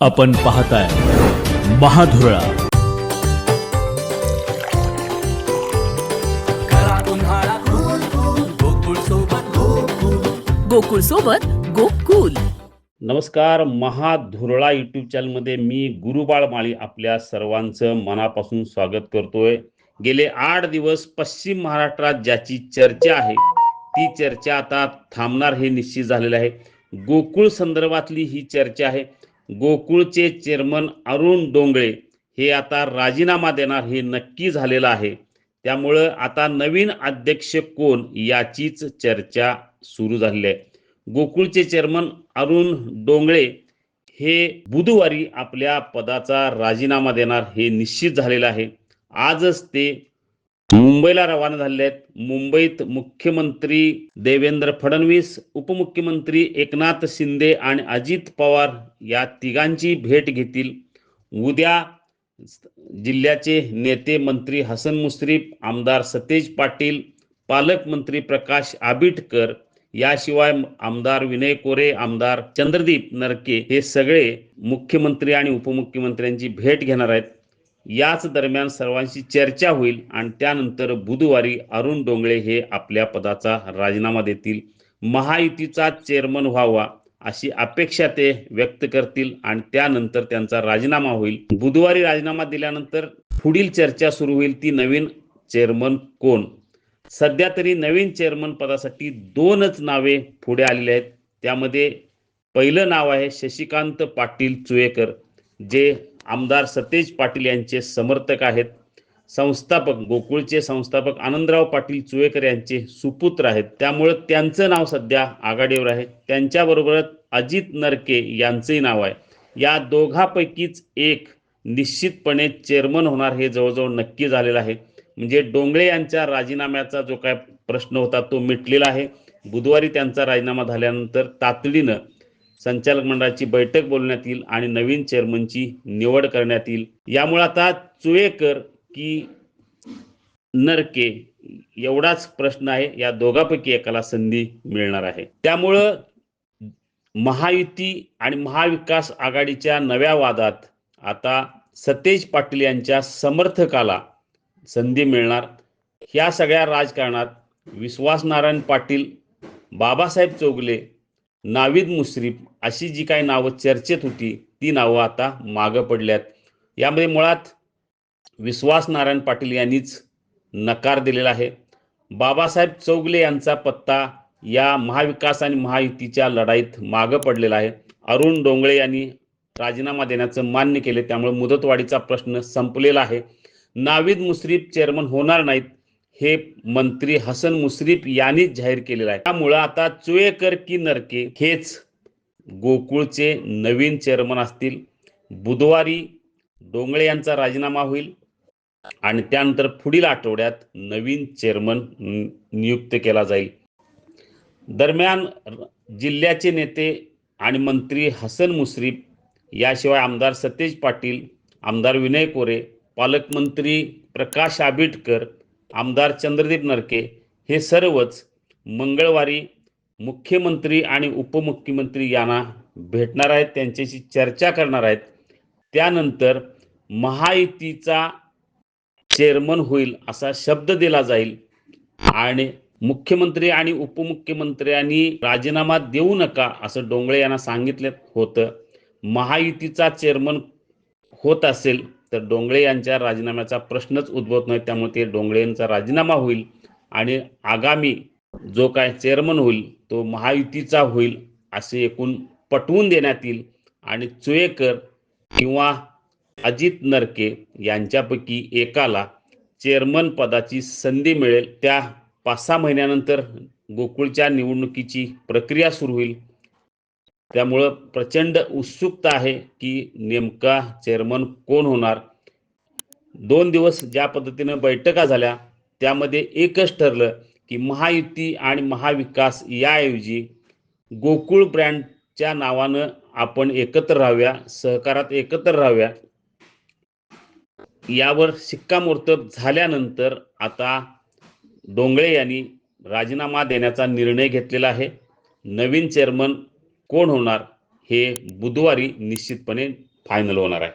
आपण पाहताय महाधुरळा. गोकुळ सोबत गोकुल. नमस्कार महाधुरळा यूट्यूब चॅनलमध्ये मी गुरुबाळ माळी आपल्या सर्वांचं मनापासून स्वागत करतोय. गेले आठ दिवस पश्चिम महाराष्ट्रात ज्याची चर्चा आहे ती चर्चा आता थांबणार हे निश्चित झालेलं आहे. गोकुळ संदर्भातली ही चर्चा आहे. गोकुळचे चेअरमन अरुण डोंगळे हे आता राजीनामा देणार हे नक्की झालेलं आहे. त्यामुळं आता नवीन अध्यक्ष कोण याचीच चर्चा सुरू झालेली आहे. गोकुळचे चेअरमन अरुण डोंगळे हे बुधवारी आपल्या पदाचा राजीनामा देणार हे निश्चित झालेलं आहे. आजच ते मुंबईला रवाना झाले आहेत. मुंबईत मुख्यमंत्री देवेंद्र फडणवीस उपमुख्यमंत्री एकनाथ शिंदे आणि अजित पवार या तिघांची भेट घेतील. उद्या जिल्ह्याचे नेते मंत्री हसन मुश्रीफ आमदार सतेज पाटील पालकमंत्री प्रकाश आबिटकर याशिवाय आमदार विनय कोरे आमदार चंद्रदीप नरके हे सगळे मुख्यमंत्री आणि उपमुख्यमंत्र्यांची भेट घेणार आहेत. याच दरम्यान सर्वांशी चर्चा होईल आणि त्यानंतर बुधवारी अरुण डोंगळे हे आपल्या पदाचा राजीनामा देतील. महायुतीचा चेअरमन व्हावा अशी अपेक्षा ते व्यक्त करतील आणि त्यानंतर त्यांचा राजीनामा होईल. बुधवारी राजीनामा दिल्यानंतर पुढील चर्चा सुरू होईल ती नवीन चेअरमन कोण? सध्या तरी नवीन चेअरमन पदासाठी दोनच नावे पुढे आलेली आहेत. त्यामध्ये पहिलं नाव आहे शशिकांत पाटील चुएकर जे आमदार सतेज पाटील यांचे समर्थक आहेत. संस्थापक गोकुळचे संस्थापक आनंदराव पाटील चुवेकर यांचे सुपुत्र आहेत. त्यामुळं त्यांचं नाव सध्या आघाडीवर आहे. त्यांच्याबरोबरच अजित नरके यांचंही नाव आहे. या दोघापैकीच एक निश्चितपणे चेअरमन होणार हे जवळजवळ नक्की झालेलं आहे. म्हणजे डोंगळे यांच्या राजीनाम्याचा जो काय प्रश्न होता तो मिटलेला आहे. बुधवारी त्यांचा राजीनामा झाल्यानंतर तातडीनं संचालक मंडळाची बैठक बोलण्यात येईल आणि नवीन चेअरमनची निवड करण्यात येईल. यामुळे आता चुएकर की नरके एवढाच प्रश्न आहे. या दोघांपैकी एकाला संधी मिळणार आहे. त्यामुळं महायुती आणि महाविकास आघाडीच्या नव्या वादात आता सतेज पाटील यांच्या समर्थकाला संधी मिळणार. ह्या सगळ्या राजकारणात विश्वास नारायण पाटील बाबासाहेब चौगले नाविद मुश्रीफ अशी जी काही नावं चर्चेत होती ती नावं आता मागं पडल्यात. यामध्ये मुळात विश्वास नारायण पाटील यांनीच नकार दिलेला आहे. बाबासाहेब चौगले यांचा पत्ता या महाविकास आणि महायुतीच्या लढाईत मागं पडलेला आहे. अरुण डोंगळे यांनी राजीनामा देण्याचं मान्य केले त्यामुळे मुदतवाढीचा प्रश्न संपलेला आहे. नाविद मुश्रीफ चेअरमन होणार नाहीत. हे मंत्री हसन मुश्रीफ यांनीच जाहीर केलेलं आहे. त्यामुळं आता चुएकर की नरके हेच गोकुळचे नवीन चेअरमन असतील. बुधवारी डोंगळे यांचा राजीनामा होईल. आणि त्यानंतर पुढील आठवड्यात नवीन चेअरमन नियुक्त केला जाईल. दरम्यान जिल्ह्याचे नेते आणि मंत्री हसन मुश्रीफ याशिवाय आमदार सतेज पाटील आमदार विनय कोरे पालकमंत्री प्रकाश आबिटकर आमदार चंद्रदीप नरके हे सर्वच मंगळवारी मुख्यमंत्री आणि उपमुख्यमंत्री यांना भेटणार आहेत त्यांच्याशी चर्चा करणार आहेत. त्यानंतर महायुतीचा चेअरमन होईल असा शब्द दिला जाईल आणि मुख्यमंत्री आणि उपमुख्यमंत्र्यांनी राजीनामा देऊ नका असं डोंगळे यांना सांगितलं होतं. महायुतीचा चेअरमन होत असेल तर डोंगळे यांच्या राजीनाम्याचा प्रश्नच उद्भवत नाही. त्यामुळे ते डोंगळे यांचा राजीनामा होईल आणि आगामी जो काय चेअरमन होईल तो महायुतीचा होईल असे एकूण पटवून देण्यात येईल. आणि चुएकर किंवा अजित नरके यांच्यापैकी एकाला चेअरमन पदाची संधी मिळेल. त्या पाच सहा महिन्यानंतर गोकुळच्या निवडणुकीची प्रक्रिया सुरू होईल. त्यामुळं प्रचंड उत्सुकता आहे की नेमका चेअरमन कोण होणार? दोन दिवस ज्या पद्धतीनं बैठका झाल्या त्यामध्ये एकच ठरलं की महायुती आणि महाविकास याऐवजी गोकुळ ब्रँडच्या नावानं आपण एकत्र राहाव्या सहकारात एकत्र राहाव्या यावर शिक्कामोर्तब झाल्यानंतर आता डोंगळे यांनी राजीनामा देण्याचा निर्णय घेतलेला आहे. नवीन चेअरमन कोण होणार हे बुधवारी निश्चितपणे फायनल होणार आहे.